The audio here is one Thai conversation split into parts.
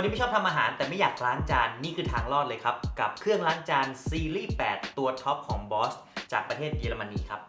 คนที่ไม่ชอบทำอาหารแต่ไม่อยากล้างจานนี่คือทางรอดเลยครับ กับเครื่องล้างจานซีรีส์ 8 ตัวท็อปของ Boss จากประเทศเยอรมนีครับ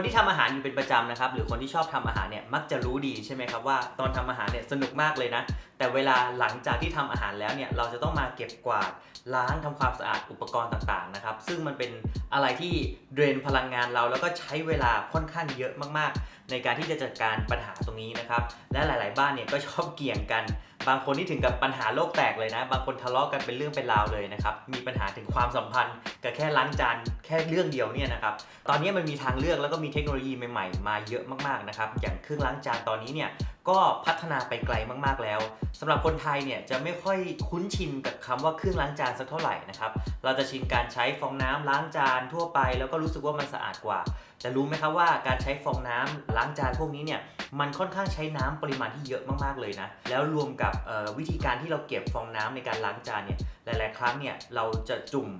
คนที่ทำอาหารอยู่เป็นประจำนะครับ หรือคนที่ชอบทำอาหารเนี่ยมักจะรู้ดีใช่ไหมครับว่าตอนทำอาหารเนี่ยสนุกมากเลยนะ แต่เวลาหลังจากที่ทำอาหารแล้วเนี่ยเราจะต้องมาเก็บกวาดล้างทำความสะอาดอุปกรณ์ต่างๆนะครับ ซึ่งมันเป็นอะไรที่เดรนพลังงานเราแล้วก็ใช้เวลาค่อนข้างเยอะมากๆ ในการที่จะจัดการปัญหาตรงนี้นะครับ และหลาย ๆ บ้านเนี่ยก็ชอบเกี่ยงกัน บางคนที่ถึงกับปัญหาโลกแตกเลยนะ บางคนทะเลาะกันเป็นเรื่องเป็นราวเลยนะครับ มีปัญหาถึงความสัมพันธ์กับแค่ล้างจานแค่เรื่องเดียวเนี่ยนะครับ ตอนนี้มันมีทางเลือกแล้วก็มีเทคโนโลยีใหม่ๆ มาเยอะมากๆนะครับ อย่างเครื่องล้างจานตอนนี้เนี่ยก็พัฒนาไปไกลมากๆแล้วสำหรับคนไทยเนี่ยจะไม่ค่อยคุ้นชินกับคำว่าเครื่องล้างจานสักเท่าไหร่นะครับ เราจะชินการใช้ฟองน้ำล้างจานทั่วไป แล้วก็รู้สึกว่ามันสะอาดกว่า แต่รู้ไหมครับว่าการใช้ฟองน้ำล้างจานพวกนี้เนี่ยมันค่อนข้างใช้น้ำปริมาณที่เยอะมากๆเลยนะ แล้วรวมกับวิธีการที่เราเก็บฟองน้ำในการล้างจานเนี่ยหลายๆ ครั้งเนี่ยเราจะจุ่ม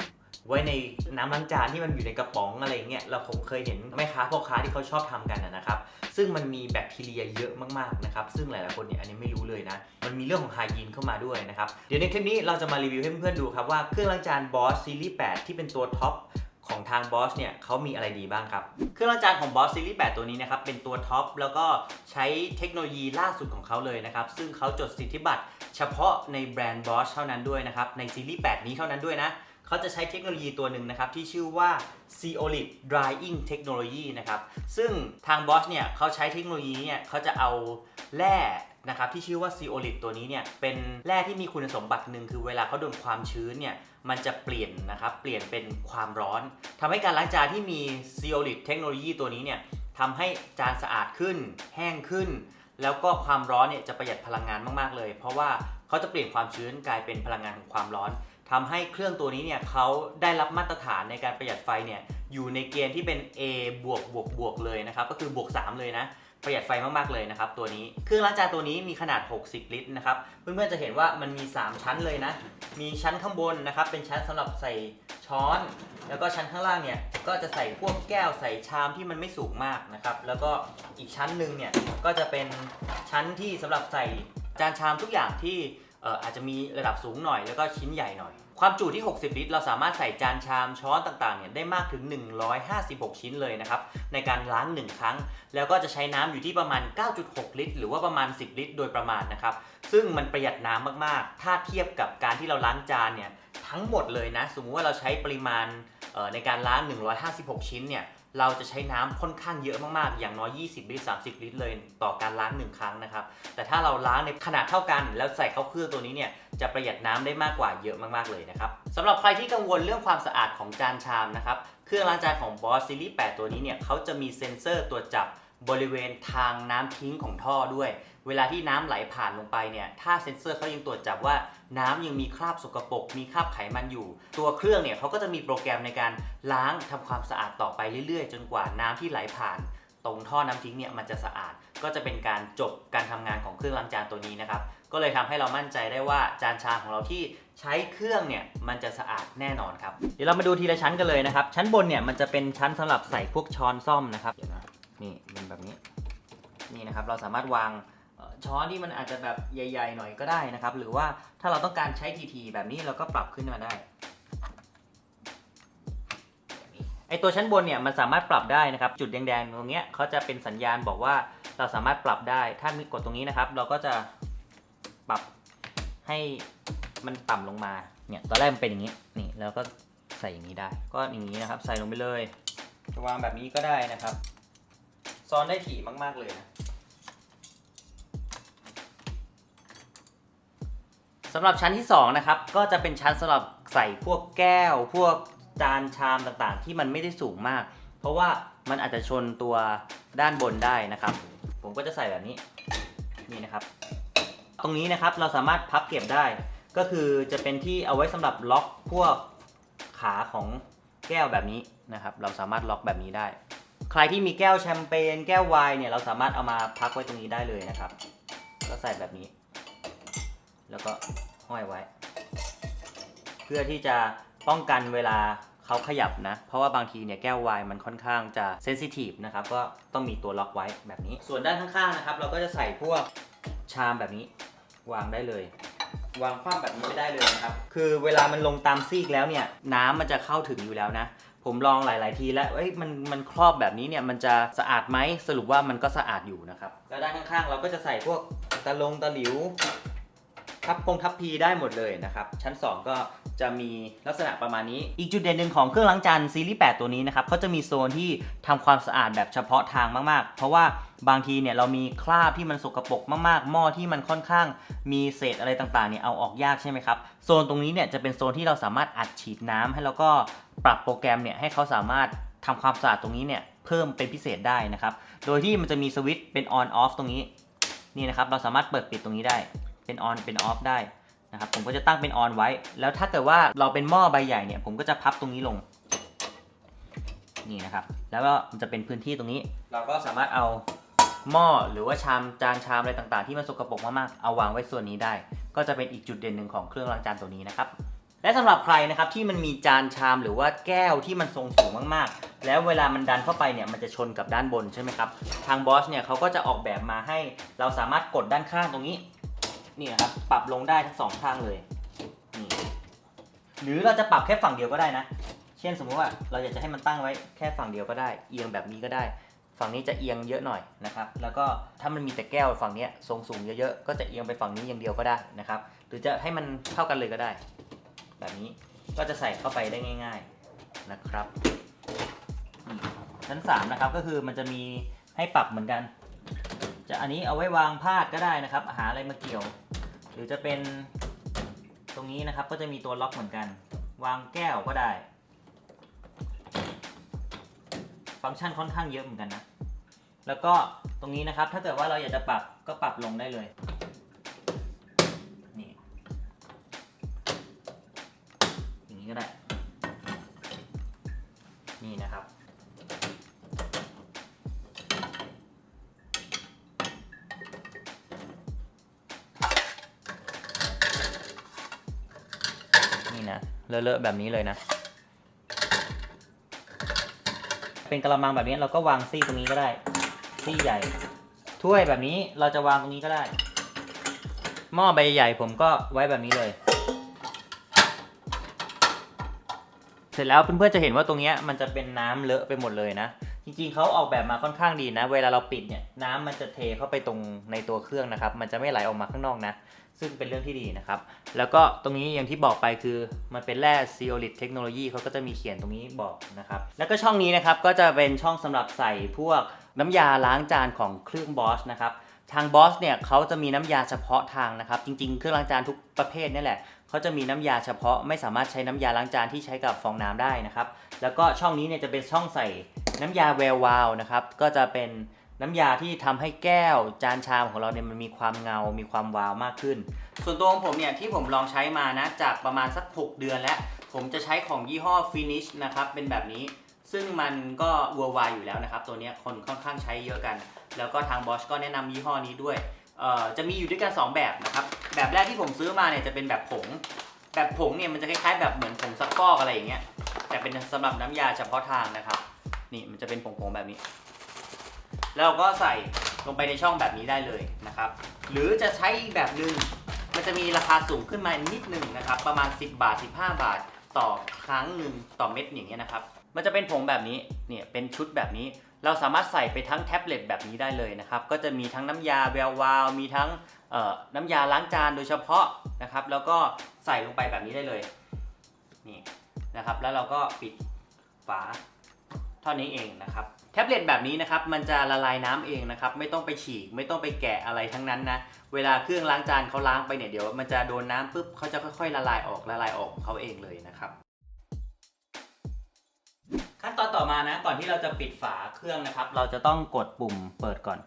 ไว้ในน้ำล้างจานที่มันอยู่ในกระป๋องอะไรเงี้ยเราคงเคยเห็นแม่ค้าพ่อค้าที่เขาชอบทำกันนะครับ ซึ่งมันมีแบคทีเรียเยอะมากๆนะครับ ซึ่งหลายๆคนเนี่ยอันนี้ไม่รู้เลยนะ มันมีเรื่องของไฮยีนเข้ามาด้วยนะครับ เดี๋ยวในคลิปนี้เราจะมารีวิวให้เพื่อนๆดูครับว่าเครื่องล้างจาน Boss Series 8ที่เป็นตัวท็อป ของทาง Boss เนี่ยเขามีอะไรดีบ้างครับ เครื่องล้างจานของ Boss Series 8 ตัวนี้นะครับ เป็นตัวท็อปแล้วก็ใช้เทคโนโลยีล่าสุดของเขาเลยนะครับ ซึ่งเขาจดสิทธิบัตรเฉพาะในแบรนด์ Boss เท่านั้นด้วยนะครับ ในซีรีส์8 นี้เท่านั้นด้วยนะเขาจะใช้เทคโนโลยีตัวหนึ่งนะครับ ที่ชื่อว่า Zeolith Drying Technology นะครับ ซึ่งทาง Bosch เนี่ยเขาใช้เทคโนโลยีเนี่ยเขาจะเอาแร่นะครับที่ชื่อว่า Zeolith ตัวนี้เนี่ยเป็นแร่ที่มีคุณสมบัติหนึ่งคือเวลาเขาโดนความชื้นเนี่ย มันจะเปลี่ยนนะครับเปลี่ยนเป็นความร้อนทำให้การล้างจานที่มี Zeolith เทคโนโลยีตัวนี้เนี่ยทำให้จานสะอาดขึ้น แห้งขึ้น แล้วก็ความร้อนเนี่ยจะประหยัดพลังงานมากๆเลย เพราะว่าเขาจะเปลี่ยนความชื้นกลายเป็นพลังงานของความร้อนทำให้เครื่องตัวนี้เนี่ยเขาได้รับมาตรฐานในการประหยัดไฟเนี่ยอยู่ในเกณฑ์ที่เป็น A บวกบวกบวกเลยนะครับก็คือบวก 3 เลยนะ ประหยัดไฟมากๆเลยนะครับตัวนี้ เครื่องล้างจานตัวนี้มีขนาด 60 ลิตรนะครับ เพื่อนๆจะเห็นว่ามันมี 3 ชั้นเลยนะ มีชั้นข้างบนนะครับ เป็นชั้นสำหรับใส่ช้อน แล้วก็ชั้นข้างล่างเนี่ย ก็จะใส่พวกแก้วใส่ชามที่มันไม่สูงมากนะครับ แล้วก็อีกชั้นหนึ่งเนี่ย ก็จะเป็นชั้นที่สำหรับใส่จานชามทุกอย่างที่อาจจะมีระดับสูงหน่อย แล้วก็ชิ้นใหญ่หน่อย ความจุที่ 60 ลิตร เราสามารถใส่จานชามช้อนต่างๆเนี่ยได้มากถึง 156 ชิ้นเลยนะครับ ในการล้าง 1 ครั้ง แล้วก็จะใช้น้ำอยู่ที่ประมาณ 9.6 ลิตร หรือว่าประมาณ 10 ลิตร โดยประมาณนะครับ ซึ่งมันประหยัดน้ำมากๆ ถ้าเทียบกับการที่เราล้างจานเนี่ยทั้งหมดเลยนะ สมมุติว่าเราใช้ปริมาณในการล้าง 156 ชิ้นเนี่ย เราจะใช้น้ำค่อนข้างเยอะมากๆ อย่างน้อย 20 ลิตร 30 ลิตรเลยต่อการล้าง 1 ครั้งนะครับ แต่ถ้าเราล้างในขนาดเท่ากัน แล้วใส่เข้าเครื่องตัวนี้เนี่ยจะประหยัดน้ำได้มากกว่าเยอะมากๆเลยนะครับสำหรับใครที่กังวลเรื่องความสะอาดของจานชามนะครับ เครื่องล้างจานของ Boss Series 8 ตัวนี้เนี่ยเขาจะมีเซ็นเซอร์ตรวจจับบริเวณทางน้ำทิ้งของท่อด้วย เวลาที่น้ำไหลผ่านลงไปเนี่ย ถ้าเซ็นเซอร์เขายังตรวจจับว่าน้ำยังมีคราบสกปรก มีคราบไขมันอยู่ ตัวเครื่องเนี่ยเขาก็จะมีโปรแกรมในการล้างทำความสะอาดต่อไปเรื่อยๆ จนกว่าน้ำที่ไหลผ่าน ตรงท่อน้ำทิ้งเนี่ยมันจะสะอาด ก็จะเป็นการจบการทำงานของเครื่องล้างจานตัวนี้นะครับ ก็เลยทำให้เรามั่นใจได้ว่าจานชาของเราที่ใช้เครื่องเนี่ยมันจะสะอาดแน่นอนครับ เดี๋ยวเรามาดูทีละชั้นกันเลยนะครับ ชั้นบนเนี่ยมันจะเป็นชั้นสำหรับใส่พวกช้อนซ่อมนะครับ เดี๋ยวนะ นี่เป็นแบบนี้ นี่นะครับเราสามารถวาง ช้อนที่มันอาจจะแบบใหญ่ ๆ หน่อยก็ได้นะครับ หรือว่าถ้าเราต้องการใช้ทีๆแบบนี้เราก็ปรับขึ้นมาได้ไอตัวชั้นบนเนี่ยมันสามารถปรับได้นะครับ จุดแดงๆตรงเนี้ยเขาจะเป็นสัญญาณบอกว่าเราสามารถปรับได้ ถ้ามีกดตรงนี้นะครับ เราก็จะปรับให้มันต่ำลงมาเนี่ยตอนแรกมันเป็นอย่างนี้นี่แล้วก็ใส่อย่างนี้ได้ ก็อย่างนี้นะครับ ใส่ลงไปเลยวางแบบนี้ก็ได้นะครับ ซ้อนได้ถี่มากๆเลยนะ สำหรับชั้นที่2นะครับก็จะเป็นชั้นสำหรับใส่พวกแก้ว พวกจานชามต่างๆ ที่มันไม่ได้สูงมาก เพราะว่ามันอาจจะชนตัวด้านบนได้นะครับ ผมก็จะใส่แบบนี้นี่นะครับ ตรงนี้นะครับเราสามารถพับเก็บได้ ก็คือจะเป็นที่เอาไว้สำหรับล็อกพวกขาของแก้วแบบนี้นะครับ เราสามารถล็อกแบบนี้ได้ ใครที่มีแก้วแชมเปญแก้วไวน์เนี่ยเราสามารถเอามาพักไว้ตรงนี้ได้เลยนะครับ ก็ใส่แบบนี้ แล้วก็ห้อยไว้ เพื่อที่จะป้องกันเวลาเขาขยับนะ เพราะว่าบางทีเนี่ยแก้วไวน์มันค่อนข้างจะเซนซิทีฟนะครับ ก็ต้องมีตัวล็อกไว้แบบนี้ ส่วนด้านข้างๆนะครับ เราก็จะใส่พวกชามแบบนี้วางได้เลย วางคว่ำแบบนี้ไม่ได้เลยนะครับ คือเวลามันลงตามซีกแล้วเนี่ย น้ำมันจะเข้าถึงอยู่แล้วนะ ผมลองหลาย ๆ ทีแล้วเอ้ยมันมันครอบแบบนี้เนี่ยมันจะสะอาดไหมสรุปว่ามันก็สะอาดอยู่นะครับ แล้วด้านข้างๆ เราก็จะใส่พวกตะลงตะหลิว ทับพงทับพีได้หมดเลยนะครับ ชั้น 2 ก็จะมีลักษณะประมาณนี้ อีกจุดเด่นหนึ่งของเครื่องล้างจานซีรีส์ 8 ตัวนี้นะครับเขาจะมีโซนที่ทำความสะอาดแบบเฉพาะทางมากๆ เพราะว่าบางทีเนี่ยเรามีคราบที่มันสกปรกมากๆ หม้อที่มันค่อนข้างมีเศษอะไรต่างๆเนี่ยเอาออกยากใช่ไหมครับ โซนตรงนี้เนี่ยจะเป็นโซนที่เราสามารถอัดฉีดน้ำให้แล้วก็ปรับโปรแกรมเนี่ยให้เขาสามารถทำความสะอาดตรงนี้เนี่ยเพิ่มเป็นพิเศษได้นะครับ โดยที่มันจะมีสวิตช์เป็น on off ตรงนี้ นี่นะครับ เราสามารถเปิดปิดตรงนี้ได้ เป็น on เป็น off ได้นะครับผมก็จะตั้งเป็น on ไว้ แล้วถ้าเกิดว่าเราเป็นหม้อใบใหญ่เนี่ย ผมก็จะพับตรงนี้ลง นี่นะครับ แล้วก็มันจะเป็นพื้นที่ตรงนี้ เราก็สามารถเอาหม้อหรือว่าชามจานชามอะไรต่างๆ ที่มันสกปรกมากๆเอาวางไว้ส่วนนี้ได้ ก็จะเป็นอีกจุดเด่นหนึ่งของเครื่องล้างจานตัวนี้นะครับและสำหรับใครนะครับที่มันมีจานชามหรือว่าแก้วที่มันทรงสูงมากๆ แล้วเวลามันดันเข้าไปเนี่ยมันจะชนกับด้านบนใช่ไหมครับทางบอสเนี่ยเขาก็จะออกแบบมาให้เราสามารถกดด้านข้างตรงนี้ นี่ครับปรับลงได้ทั้งสองข้างเลยนี่หรือเราจะปรับแค่ฝั่งเดียวก็ได้นะ เช่นสมมุติว่าเราอยากจะให้มันตั้งไว้แค่ฝั่งเดียวก็ได้ เอียงแบบนี้ก็ได้ ฝั่งนี้จะเอียงเยอะหน่อยนะครับ แล้วก็ถ้ามันมีแต่แก้วฝั่งนี้ทรงสูงเยอะๆก็จะเอียงไปฝั่งนี้อย่างเดียวก็ได้นะครับ หรือจะให้มันเท่ากันเลยก็ได้ แบบนี้ก็จะใส่เข้าไปได้ง่าย ๆนะครับชั้น3นะครับก็คือมันจะมีให้ปรับเหมือนกัน จะอันนี้เอาไว้วางพาดก็ได้นะครับ หาอะไรมาเกี่ยว หรือจะเป็นตรงนี้นะครับก็จะมีตัวล็อกเหมือนกัน วางแก้วก็ได้ ฟังก์ชันค่อนข้างเยอะเหมือนกันนะ แล้วก็ตรงนี้นะครับถ้าเกิดว่าเราอยากจะปรับก็ปรับลงได้เลย เลอะๆแบบนี้เลยนะ เป็นกระมังแบบนี้เราก็วางซี่ตรงนี้ก็ได้ซี่ใหญ่ ถ้วยแบบนี้เราจะวางตรงนี้ก็ได้ หม้อใบใหญ่ผมก็ไว้แบบนี้เลย เสร็จแล้วเพื่อนๆจะเห็นว่าตรงนี้มันจะเป็นน้ำเลอะไปหมดเลยนะ ริงๆเขาออกแบบมาค่อนข้างดีนะ เวลาเราปิดเนี่ยน้ำมันจะเทเข้าไปตรงในตัวเครื่องนะครับ มันจะไม่ไหลออกมาข้างนอกนะ ซึ่งเป็นเรื่องที่ดีนะครับ แล้วก็ตรงนี้อย่างที่บอกไปคือมันเป็นแร่ zeolite เทคโนโลยีเขาก็จะมีเขียนตรงนี้บอกนะครับ แล้วก็ช่องนี้นะครับก็จะเป็นช่องสำหรับใส่พวกน้ำยาล้างจานของเครื่องบอสนะครับทางบอสเนี่ยเขาจะมีน้ำยาเฉพาะทางนะครับ จริงๆ เครื่องล้างจานทุกประเภทนี่แหละเขาจะมีน้ำยาเฉพาะไม่สามารถใช้น้ำยาล้างจานที่ใช้กับฟองน้ำได้นะครับ แล้วก็ช่องนี้เนี่ยจะเป็นช่องใส่น้ำยาแวววาวนะครับ ก็จะเป็นน้ำยาที่ทำให้แก้วจานชามของเราเนี่ยมันมีความเงา มีความวาวมากขึ้น ส่วนตัวของผมเนี่ยที่ผมลองใช้มานะจากประมาณสัก 6 เดือนแล้ว ผมจะใช้ของยี่ห้อ Finish นะครับ เป็นแบบนี้ ซึ่งมันก็วัววายอยู่แล้วนะครับ ตัวนี้คนค่อนข้างใช้เยอะกัน แล้วก็ทาง Bosch ก็แนะนำยี่ห้อนี้ด้วยจะมีอยู่ด้วยกัน 2 แบบนะครับ แบบแรกที่ผมซื้อมาเนี่ยจะเป็นแบบผง แบบผงเนี่ยมันจะคล้ายๆ แบบเหมือนผงซักฟอกอะไรอย่างเงี้ย แต่เป็นสำหรับน้ำยาเฉพาะทางนะครับ นี่มันจะเป็นผงๆแบบนี้ แล้วเราก็ใส่ลงไปในช่องแบบนี้ได้เลยนะครับ หรือจะใช้อีกแบบหนึ่งมันจะมีราคาสูงขึ้นมานิดหนึ่งนะครับ ประมาณ 10 บาท 15 บาท ต่อครั้งหนึ่งต่อเม็ดอย่างเงี้ยนะครับ มันจะเป็นผงแบบนี้เนี่ยเป็นชุดแบบนี้ เราสามารถใส่ไปทั้งแท็บเล็ตแบบนี้ได้เลยนะครับ ก็จะมีทั้งน้ำยาแวววาว มีทั้งน้ำยาล้างจานโดยเฉพาะนะครับ แล้วก็ใส่ลงไปแบบนี้ได้เลยนี่ นะครับ แล้วเราก็ปิดฝาเท่านี้เองนะครับ แท็บเล็ตแบบนี้นะครับมันจะละลายน้ำเองนะครับ ไม่ต้องไปฉีก ไม่ต้องไปแกะอะไรทั้งนั้นนะ เวลาเครื่องล้างจานเขาล้างไปเนี่ยเดี๋ยวมันจะโดนน้ำปุ๊บเขาจะค่อยๆ ละลายออกละลายออกของเขาเองเลยนะครับขั้นตอนต่อมานะก่อนที่เราจะปิดฝาเครื่องนะครับ เราจะต้องกดปุ่มเปิดก่อน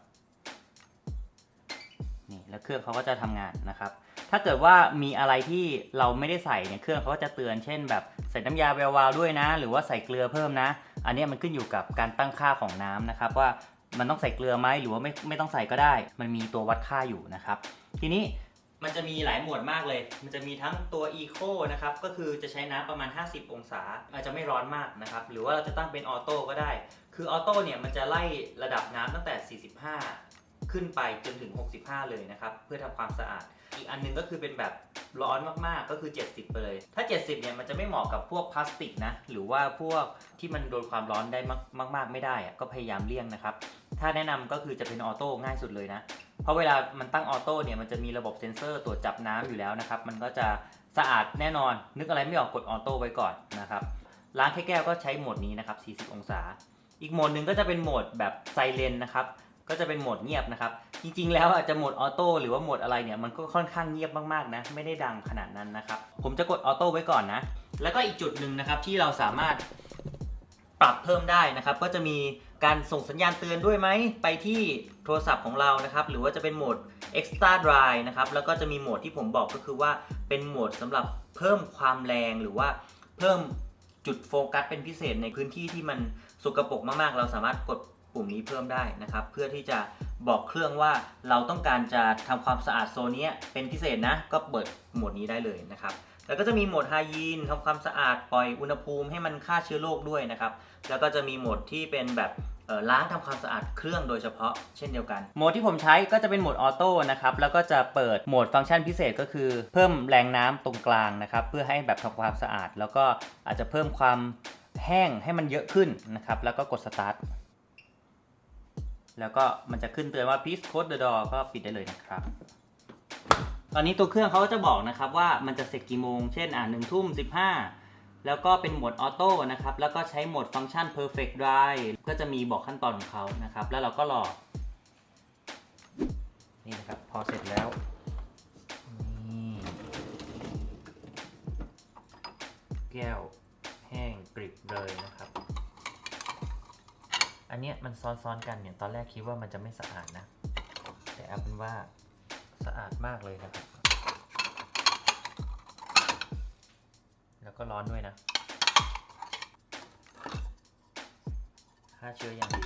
นี่แล้วเครื่องเขาก็จะทำงานนะครับ ถ้าเกิดว่ามีอะไรที่เราไม่ได้ใส่เนี่ยเครื่องเขาก็จะเตือนเช่น แบบใส่น้ำยาแวววาวด้วยนะ หรือว่าใส่เกลือเพิ่มนะ อันนี้มันขึ้นอยู่กับการตั้งค่าของน้ำนะครับ ว่ามันต้องใส่เกลือไหมหรือว่าไม่ไม่ต้องใส่ก็ได้ มันมีตัววัดค่าอยู่นะครับ ทีนี้มันจะมีหลายหมวดมากเลย มันจะมีทั้งตัว Eco นะครับ ก็คือจะใช้น้ำประมาณ 50 องศา อาจจะไม่ร้อนมากนะครับ หรือว่าเราจะตั้งเป็นออโต้ก็ได้ คือออโต้เนี่ยมันจะไล่ระดับน้ำตั้งแต่ 45 ขึ้นไปจนถึง 65 เลยนะครับ เพื่อทำความสะอาด อีกอันหนึงก็คือเป็นแบบร้อนมากๆก็คือ 70 ไปเลย ถ้า 70 เนี่ยมันจะไม่เหมาะกับพวกพลาสติกนะ หรือว่าพวกที่มันโดนความร้อนได้มาก ๆ ไม่ได้อะก็พยายามเลี่ยงนะครับ ถ้าแนะนำก็คือจะเป็นออโต้ง่ายสุดเลยนะ เพราะเวลามันตั้งออโต้เนี่ยมันจะมีระบบเซ็นเซอร์ตรวจจับน้ำอยู่แล้วนะครับ มันก็จะสะอาดแน่นอน นึกอะไรไม่ออกกดออโต้ไว้ก่อนนะครับล้างแค่แก้วก็ใช้โหมดนี้นะครับ 40 องศา อีกโหมดหนึ่งก็จะเป็นโหมดแบบไซเลนนะครับ ก็จะเป็นโหมดเงียบนะครับ จริงๆ แล้วอาจจะโหมดออโต้หรือว่าโหมดอะไรเนี่ยมันก็ค่อนข้างเงียบมากๆนะ ไม่ได้ดังขนาดนั้นนะครับ ผมจะกดออโต้ไว้ก่อนนะ แล้วก็อีกจุดหนึ่งนะครับที่เราสามารถปรับเพิ่มได้นะครับ ก็จะมีการส่งสัญญาณเตือนด้วยไหม ไปที่โทรศัพท์ของเรานะครับ หรือว่าจะเป็นโหมด extra dry นะครับ แล้วก็จะมีโหมดที่ผมบอกก็คือว่าเป็นโหมดสำหรับเพิ่มความแรงหรือว่าเพิ่มจุดโฟกัสเป็นพิเศษในพื้นที่ที่มันสกปรกมากๆ เราสามารถกด ปุ่มนี้เพิ่มได้นะครับ เพื่อที่จะบอกเครื่องว่าเราต้องการจะทำความสะอาดโซนนี้เป็นพิเศษนะ ก็เปิดโหมดนี้ได้เลยนะครับแล้วก็จะมีโหมดไฮยีนทำความสะอาดปล่อยอุณหภูมิให้มันฆ่าเชื้อโรคด้วยนะครับ แล้วก็จะมีโหมดที่เป็นแบบล้างทำความสะอาดเครื่องโดยเฉพาะเช่นเดียวกัน โหมดที่ผมใช้ก็จะเป็นโหมดออโต้นะครับแล้วก็จะเปิดโหมดฟังก์ชันพิเศษก็คือ เพิ่มแรงน้ำตรงกลางนะครับเพื่อให้แบบทำความสะอาด แล้วก็อาจจะเพิ่มความแห้งให้มันเยอะขึ้นนะครับแล้วก็กดสตาร์ท แล้วก็มันจะขึ้นเตือนว่า please close the door ก็ปิดได้เลยนะครับ ตอนนี้ตัวเครื่องเขาก็จะบอกนะครับว่ามันจะเสร็จกี่โมง เช่นอ่าหนึ่งทุ่มสิบห้าแล้วก็เป็นโหมดออโต้นะครับ แล้วก็ใช้โหมดฟังก์ชัน perfect dry ก็จะมีบอกขั้นตอนของเขานะครับ แล้วเราก็รอ นี่นะครับ พอเสร็จแล้วนี่แก้วแห้งกริบเลยนะครับ อันเนี้ยมันซ้อนๆกันเนี่ยตอนแรกคิดว่ามันจะไม่สะอาดนะ แต่เอาเป็นว่าสะอาดมากเลยนะครับ แล้วก็ร้อนด้วยนะฆ่าเชื้ออย่างดี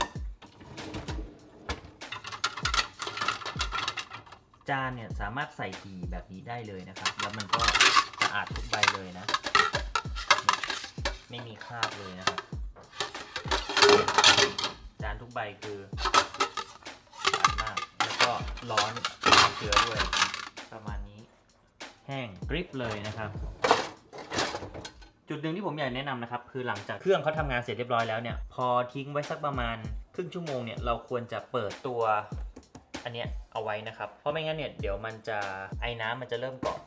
จานเนี่ยสามารถใส่ทีแบบนี้ได้เลยนะครับ แล้วมันก็สะอาดทุกใบเลยนะ ไม่มีคราบเลยนะครับ ทุกใบคือสะอาดมาก แล้วก็ร้อนฆ่าเชื้อด้วย ประมาณนี้ แห้งกริบเลยนะครับ จุดหนึ่งที่ผมอยากแนะนำนะครับ คือหลังจากเครื่องเขาทำงานเสร็จเรียบร้อยแล้วเนี่ย พอทิ้งไว้สักประมาณครึ่งชั่วโมงเนี่ยเราควรจะเปิดตัวอันเนี้ยเอาไว้นะครับ เพราะไม่งั้นเนี่ยเดี๋ยวมันจะไอ้น้ำมันจะเริ่มเกาะ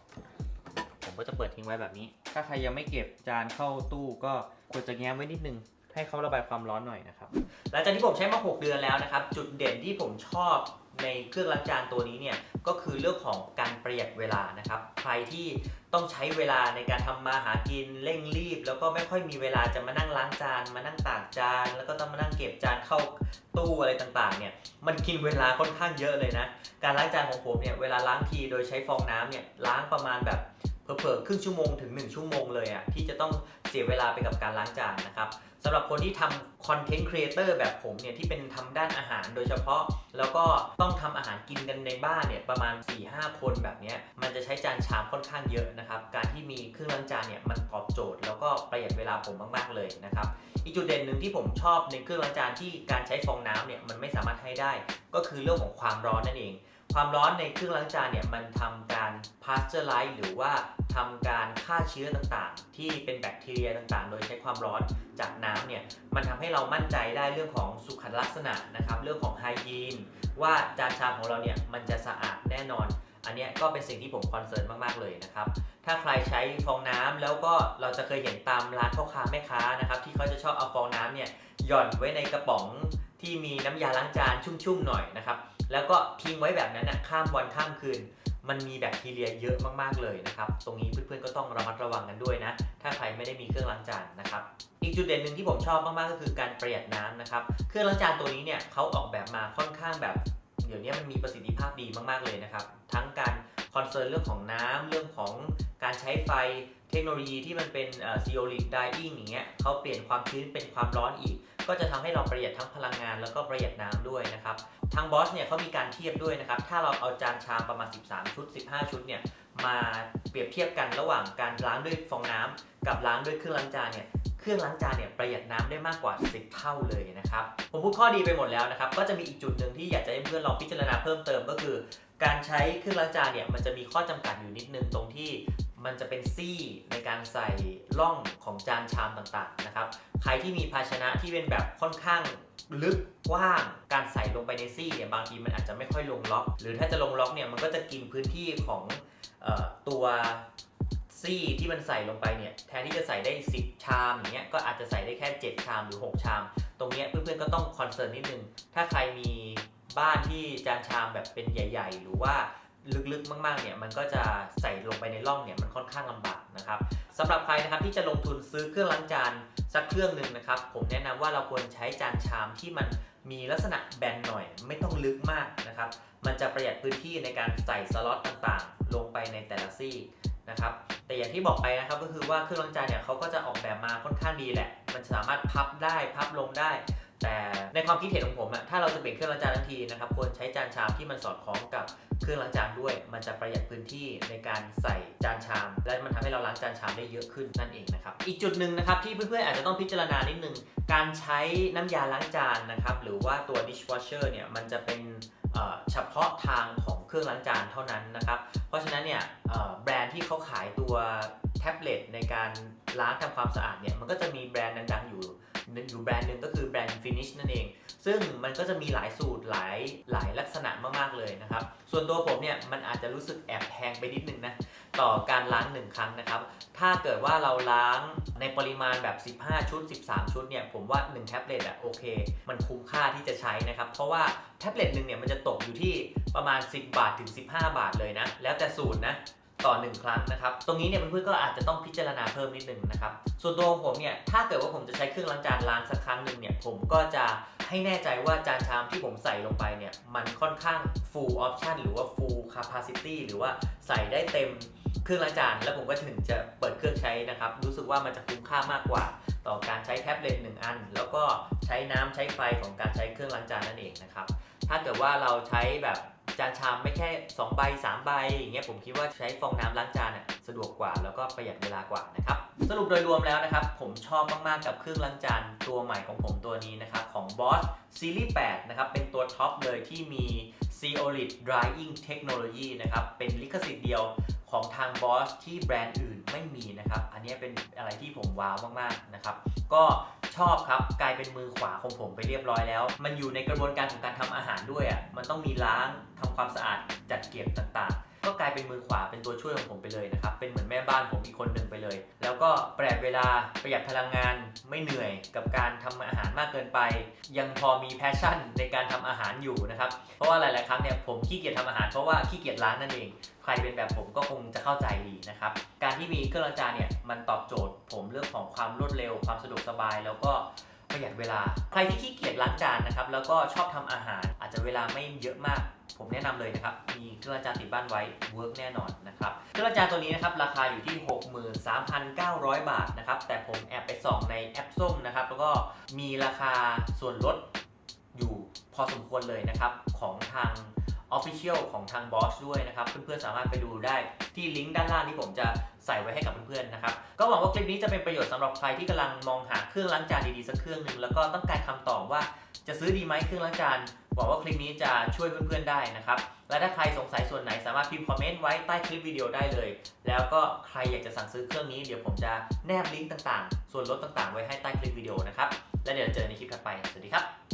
ผมก็จะเปิดทิ้งไว้แบบนี้ ถ้าใครยังไม่เก็บจานเข้าตู้ก็ควรจะแง้มไว้นิดนึง ให้เขาระบายความร้อนหน่อยนะครับ หลังจากที่ผมใช้มา 6 เดือนแล้วนะครับ จุดเด่นที่ผมชอบในเครื่องล้างจานตัวนี้เนี่ยก็คือเรื่องของการประหยัดเวลานะครับ ใครที่ต้องใช้เวลาในการทำมาหากินเร่งรีบ แล้วก็ไม่ค่อยมีเวลาจะมานั่งล้างจาน มานั่งตากจาน แล้วก็ต้องมานั่งเก็บจานเข้าตู้อะไรต่างๆเนี่ยมันกินเวลาค่อนข้างเยอะเลยนะ การล้างจานของผมเนี่ยเวลาล้างทีโดยใช้ฟองน้ำเนี่ยล้างประมาณแบบเผลอๆครึ่งชั่วโมงถึง 1 ชั่วโมงเลยอะที่จะต้องเสียเวลาไปกับการล้างจานนะครับ สำหรับคนที่ทำคอนเทนต์ครีเอเตอร์แบบผมเนี่ย ที่เป็นทำด้านอาหารโดยเฉพาะ แล้วก็ต้องทำอาหารกินกันในบ้านเนี่ย ประมาณ 4-5 คนแบบนี้มันจะใช้จานชามค่อนข้างเยอะนะครับ การที่มีเครื่องล้างจานเนี่ย มันตอบโจทย์ แล้วก็ประหยัดเวลาผมมาก ๆ เลยนะครับ อีกจุดเด่นหนึ่งที่ผมชอบในเครื่องล้างจานที่การใช้ฟองน้ำเนี่ยมันไม่สามารถให้ได้ ก็คือเรื่องของความร้อนนั่นเอง ความร้อนในเครื่องล้างจานเนี่ยมันทำการ pasteurize หรือว่าทำการฆ่าเชื้อต่างๆ ที่เป็นแบคทีเรียต่างๆ โดยใช้ความร้อนจากน้ำเนี่ยมันทำให้เรามั่นใจได้เรื่องของสุขลักษณะนะครับ เรื่องของไฮยีนว่าจานชามของเราเนี่ยมันจะสะอาดแน่นอน อันนี้ก็เป็นสิ่งที่ผมคอนเซิร์นมากๆเลยนะครับ ถ้าใครใช้ฟองน้ำแล้วก็เราจะเคยเห็นตามร้านพ่อค้าแม่ค้านะครับที่เขาจะชอบเอาฟองน้ำเนี่ยหย่อนไว้ในกระป๋องที่มีน้ำยาล้างจานชุ่มๆหน่อยนะครับ แล้วก็ทิ้งไว้แบบนั้นนะข้ามวันข้ามคืน มันมีแบคทีเรียเยอะมากๆเลยนะครับ ตรงนี้เพื่อนๆก็ต้องระมัดระวังกันด้วยนะ ถ้าใครไม่ได้มีเครื่องล้างจานนะครับอีกจุดเด่นหนึ่งที่ผมชอบมากๆก็คือการประหยัดน้ำนะครับเครื่องล้างจานตัวนี้เนี่ยเขาออกแบบมาค่อนข้างแบบเดี๋ยวนี้มันมีประสิทธิภาพดีมากๆเลยนะครับ ทั้งการคอนเซิร์นเรื่องของน้ำเรื่องของการใช้ไฟเทคโนโลยีที่มันเป็นซีโอลิกไดอิงอย่างเงี้ยเขาเปลี่ยนความชื้นเป็นความร้อนอีก ก็จะทำให้เราประหยัดทั้งพลังงานแล้วก็ประหยัดน้ำด้วยนะครับ ทางบอสเนี่ยเขามีการเทียบด้วยนะครับ ถ้าเราเอาจานชามประมาณ 13 ชุด 15 ชุดเนี่ยมาเปรียบเทียบกันระหว่างการล้างด้วยฟองน้ำกับล้างด้วยเครื่องล้างจานเนี่ยเครื่องล้างจานเนี่ยประหยัดน้ำได้มากกว่า 10 เท่าเลยนะครับ ผมพูดข้อดีไปหมดแล้วนะครับ ก็จะมีอีกจุดหนึ่งที่อยากจะให้เพื่อนลองพิจารณาเพิ่มเติมก็คือ การใช้เครื่องล้างจานเนี่ยมันจะมีข้อจำกัดอยู่นิดนึงตรงที่ มันจะเป็นซี่ในการใส่ร่องของจานชามต่างๆนะครับ ใครที่มีภาชนะที่เป็นแบบค่อนข้างลึกกว้าง การใส่ลงไปในซี่เนี่ยบางทีมันอาจจะไม่ค่อยลงล็อก หรือถ้าจะลงล็อกเนี่ยมันก็จะกินพื้นที่ของออตัวซี่ที่มันใส่ลงไปเนี่ยแทนที่จะใส่ได้ 10 ชามอย่างเงี้ยก็อาจจะใส่ได้แค่ 7 ชามหรือ 6 ชาม ตรงเนี้ยเพื่อนๆก็ต้องคอนเซิร์นนิดนึง ถ้าใครมีบ้านที่จานชามแบบเป็นใหญ่ ๆ หรือว่า ลึกๆ มากๆเนี่ยมันก็จะใส่ลงไปในร่องเนี่ยมันค่อนข้างลำบากนะครับสำหรับใครนะครับที่จะลงทุนซื้อเครื่องล้างจานสักเครื่องหนึ่งนะครับ ผมแนะนำว่าเราควรใช้จานชามที่มันมีลักษณะแบนหน่อย ไม่ต้องลึกมากนะครับ มันจะประหยัดพื้นที่ในการใส่สล็อตต่างๆ ลงไปในแต่ละซี่นะครับแต่อย่างที่บอกไปนะครับก็คือว่าเครื่องล้างจานเนี่ยเขาก็จะออกแบบมาค่อนข้างดีแหละ มันสามารถพับได้พับลงได้ แต่ในความคิดเห็นของผมอะถ้าเราจะเปลี่ยนเครื่องล้างจานทันทีนะครับควรใช้จานชามที่มันสอดคล้องกับเครื่องล้างจานด้วย มันจะประหยัดพื้นที่ในการใส่จานชาม และมันทำให้เราล้างจานชามได้เยอะขึ้นนั่นเองนะครับ อีกจุดหนึ่งนะครับที่เพื่อนๆอาจจะต้องพิจารณานิดนึง การใช้น้ำยาล้างจานนะครับ หรือว่าตัว dishwasher เนี่ย มันจะเป็นเฉพาะทางของเครื่องล้างจานเท่านั้นนะครับ เพราะฉะนั้นเนี่ยแบรนด์ที่เขาขายตัวแท็บเล็ตในการล้างทำความสะอาดเนี่ย มันก็จะมีแบรนด์ดังๆอยู่ อยู่แบรนด์หนึ่งก็คือแบรนด์ Finish นั่นเอง ซึ่งมันก็จะมีหลายสูตรหลายหลายลักษณะมากๆเลยนะครับ ส่วนตัวผมเนี่ยมันอาจจะรู้สึกแอบแพงไปนิดนึงนะต่อการล้างหนึ่งครั้งนะครับ ถ้าเกิดว่าเราล้างในปริมาณแบบ 15 ชุด 13 ชุดเนี่ยผมว่า 1 แท็บเล็ตอะโอเค มันคุ้มค่าที่จะใช้นะครับ เพราะว่าแท็บเล็ตหนึ่งเนี่ยมันจะตกอยู่ที่ประมาณ 10 บาทถึง 15 บาทเลยนะ แล้วแต่สูตรนะ ต่อ 1 ครั้งนะครับ ตรงนี้เนี่ยเพื่อนๆก็อาจจะต้องพิจารณาเพิ่มนิดนึงนะครับ ส่วนตัวของผมเนี่ย ถ้าเกิดว่าผมจะใช้เครื่องล้างจานล้างสักครั้งหนึ่งเนี่ย ผมก็จะให้แน่ใจว่าจานชามที่ผมใส่ลงไปเนี่ย มันค่อนข้าง full option หรือว่า full capacity หรือว่าใส่ได้เต็มเครื่องล้างจานแล้วผมก็ถึงจะเปิดเครื่องใช้นะครับ รู้สึกว่ามันจะคุ้มค่ามากกว่า ต่อการใช้แท็บเล็ตหนึ่งอัน แล้วก็ใช้น้ำใช้ไฟของการใช้เครื่องล้างจานนั่นเองนะครับ ถ้าเกิดว่าเราใช้แบบ จานชามไม่แค่2ใบ3ใบอย่างเงี้ยผมคิดว่าใช้ฟองน้ำล้างจานน่ะสะดวกกว่าแล้วก็ประหยัดเวลากว่านะครับสรุปโดยรวมแล้วนะครับ ผมชอบมาก ๆ กับเครื่องล้างจานตัวใหม่ของผมตัวนี้นะครับ ของ Boss Series 8นะครับ เป็นตัวท็อปเลยที่มี Zeolite Drying Technology นะครับ เป็นลิขสิทธิ์เดียวของทาง Boss ที่แบรนด์อื่นไม่มีนะครับ อันนี้เป็นอะไรที่ผมว้าวมาก ๆ นะครับ ก็ ชอบครับกลายเป็นมือขวาของผมไปเรียบร้อยแล้ว มันอยู่ในกระบวนการของการทำอาหารด้วยอะมันต้องมีล้างทำความสะอาดจัดเก็บต่างๆ ก็กลายเป็นมือขวาเป็นตัวช่วยของผมไปเลยนะครับ เป็นเหมือนแม่บ้านผมอีกคนหนึ่งไปเลย แล้วก็ประหยัดเวลาประหยัดพลังงานไม่เหนื่อยกับการทำอาหารมากเกินไป ยังพอมีแพชชั่นในการทำอาหารอยู่นะครับ เพราะว่าหลาย ๆ ครั้งเนี่ยผมขี้เกียจทำอาหารเพราะว่าขี้เกียจล้างนั่นเอง ใครเป็นแบบผมก็คงจะเข้าใจดีนะครับ การที่มีเครื่องล้างจานเนี่ยมันตอบโจทย์ ผมเรื่องของความรวดเร็วความสะดวกสบายแล้วก็ ประหยัดเวลา ใครที่ขี้เกียจล้างจานนะครับ แล้วก็ชอบทำอาหาร อาจจะเวลาไม่เยอะมาก ผมแนะนำเลยนะครับ มีเครื่องล้างจานติดบ้านไว้เวิร์กแน่นอนนะครับเครื่องล้างจานตัวนี้นะครับ ราคาอยู่ที่ 63,900 บาทนะครับ แต่ผมแอบไปส่องในแอปส้มนะครับ แล้วก็มีราคาส่วนลดอยู่พอสมควรเลยนะครับ ของทาง Official ของทาง Boss ด้วยนะครับ เพื่อนๆสามารถไปดูได้ที่ลิงก์ด้านล่างที่ผมจะ ส่ไว้ให้กับเพื่อนๆนะครับ ก็หวังว่าคลิปนี้จะเป็นประโยชน์สำหรับใครที่กำลังมองหาเครื่องล้างจานดีๆสักเครื่องหนึ่งแล้วก็ต้องการคำตอบว่าจะซื้อดีไหมเครื่องล้างจานหวังว่าคลิปนี้จะช่วยเพื่อนๆได้นะครับ และถ้าใครสงสัยส่วนไหนสามารถพิมพ์คอมเมนต์ไว้ใต้คลิปวิดีโอได้เลย แล้วก็ใครอยากจะสั่งซื้อเครื่องนี้เดี๋ยวผมจะแนบลิงก์ต่างๆ ส่วนลดต่างๆ ไว้ให้ใต้คลิปวิดีโอนะครับ และเดี๋ยวเจอในคลิปถัดไป สวัสดีครับ